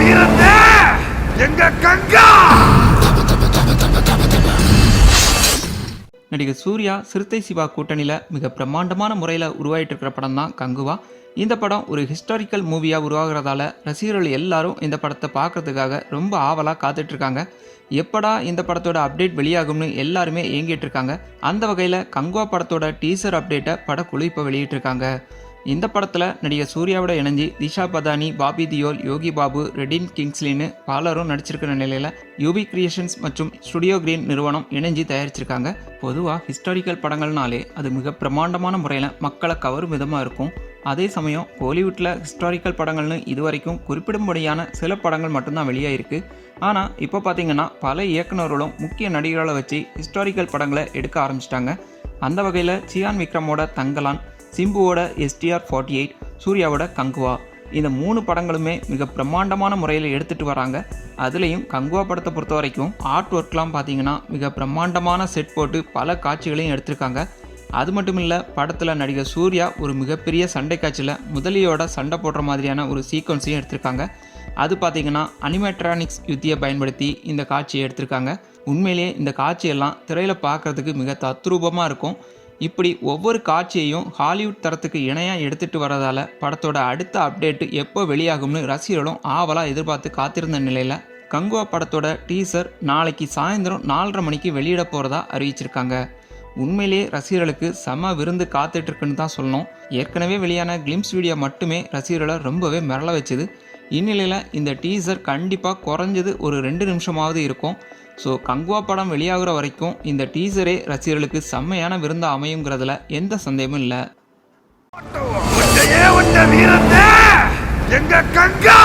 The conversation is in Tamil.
வீரத்தை எங்க கங்கா! நடிகர் சூர்யா சிறுத்தை சிவா கூட்டணியில் மிக பிரம்மாண்டமான முறையில் உருவாகிட்டு இருக்கிற படம் தான் கங்குவா. இந்த படம் ஒரு ஹிஸ்டாரிக்கல் மூவியாக உருவாகிறதால ரசிகர்கள் எல்லாரும் இந்த படத்தை பார்க்கறதுக்காக ரொம்ப ஆவலாக காத்துட்ருக்காங்க. எப்படா இந்த படத்தோட அப்டேட் வெளியாகும்னு எல்லாருமே ஏங்கிட்டு இருக்காங்க அந்த வகையில் கங்குவா படத்தோட டீசர் அப்டேட்டை படக்குழு இப்போ வெளியிட்டிருக்காங்க. இந்த படத்தில் நடிகர் சூர்யாவோட இணைஞ்சு திஷா பதானி பாபி தியோல் யோகி பாபு ரெடின் கிங்ஸ்லின்னு பலரும் நடிச்சிருக்கிற நிலையில் யூபி கிரியேஷன்ஸ் மற்றும் ஸ்டுடியோ கிரீன் நிறுவனம் இணைஞ்சு தயாரிச்சிருக்காங்க. பொதுவாக ஹிஸ்டாரிக்கல் படங்கள்னாலே அது மிக பிரமாண்டமான முறையில் மக்களை கவரும் விதமாக இருக்கும். அதே சமயம் கோலிவுட்டில் ஹிஸ்டாரிக்கல் படங்கள்னு இதுவரைக்கும் குறிப்பிடும்படியான சில படங்கள் மட்டும்தான் வெளியாகிருக்கு ஆனால் இப்போ பார்த்தீங்கன்னா பல இயக்குனர்களும் முக்கிய நடிகர்களை வச்சு ஹிஸ்டாரிக்கல் படங்களை எடுக்க ஆரம்பிச்சிட்டாங்க. அந்த வகையில் சியான் விக்ரமோட தங்கலான் சிம்புவோட எஸ்டிஆர் ஃபார்ட்டி எயிட் சூர்யாவோட கங்குவா. இந்த மூணு படங்களுமே மிக பிரம்மாண்டமான முறையில் எடுத்துகிட்டு வராங்க. அதுலேயும் கங்குவா படத்தை பொறுத்த வரைக்கும் ஆர்ட் ஒர்க்லாம் பார்த்தீங்கன்னா மிக பிரம்மாண்டமான செட் போட்டு பல காட்சிகளையும் எடுத்திருக்காங்க. அது மட்டும் இல்லை படத்தில் நடிகர் சூர்யா ஒரு மிகப்பெரிய சண்டை காட்சியில் முதலியோட சண்டை போடுற மாதிரியான ஒரு சீக்வன்ஸையும் எடுத்திருக்காங்க. அது பார்த்தீங்கன்னா அனிமேட்ரானிக்ஸ் யுத்தியை பயன்படுத்தி இந்த காட்சியை எடுத்திருக்காங்க. உண்மையிலேயே இந்த காட்சியெல்லாம் திரையில் பார்க்குறதுக்கு மிக தத்ரூபமாக இருக்கும். இப்படி ஒவ்வொரு காட்சியையும் ஹாலிவுட் தரத்துக்கு இணையாக எடுத்துகிட்டு வரதால் படத்தோட அடுத்த அப்டேட்டு எப்போ வெளியாகும்னு ரசிகர்களும் ஆவலாக எதிர்பார்த்து காத்திருந்த நிலையில் கங்குவா படத்தோட டீசர் நாளைக்கு சாயந்தரம் நாலரை மணிக்கு வெளியிட போகிறதா அறிவிச்சிருக்காங்க. உண்மையிலேயே ரசிகர்களுக்கு செம விருந்து காத்துட்ருக்குன்னு தான் சொல்லணும். ஏற்கனவே வெளியான கிளிம்ஸ் வீடியோ மட்டுமே ரசிகர்களை ரொம்பவே மிரள வச்சுது. இந்நிலையில் இந்த டீசர் கண்டிப்பாக குறைஞ்சது ஒரு ரெண்டு நிமிஷமாவது இருக்கும். ஸோ கங்குவா படம் வெளியாகிற வரைக்கும் இந்த டீசரே ரசிகர்களுக்கு செம்மையான விருந்தாக அமையுங்கிறதுல எந்த சந்தேகமும் இல்லை. எங்க கங்கா!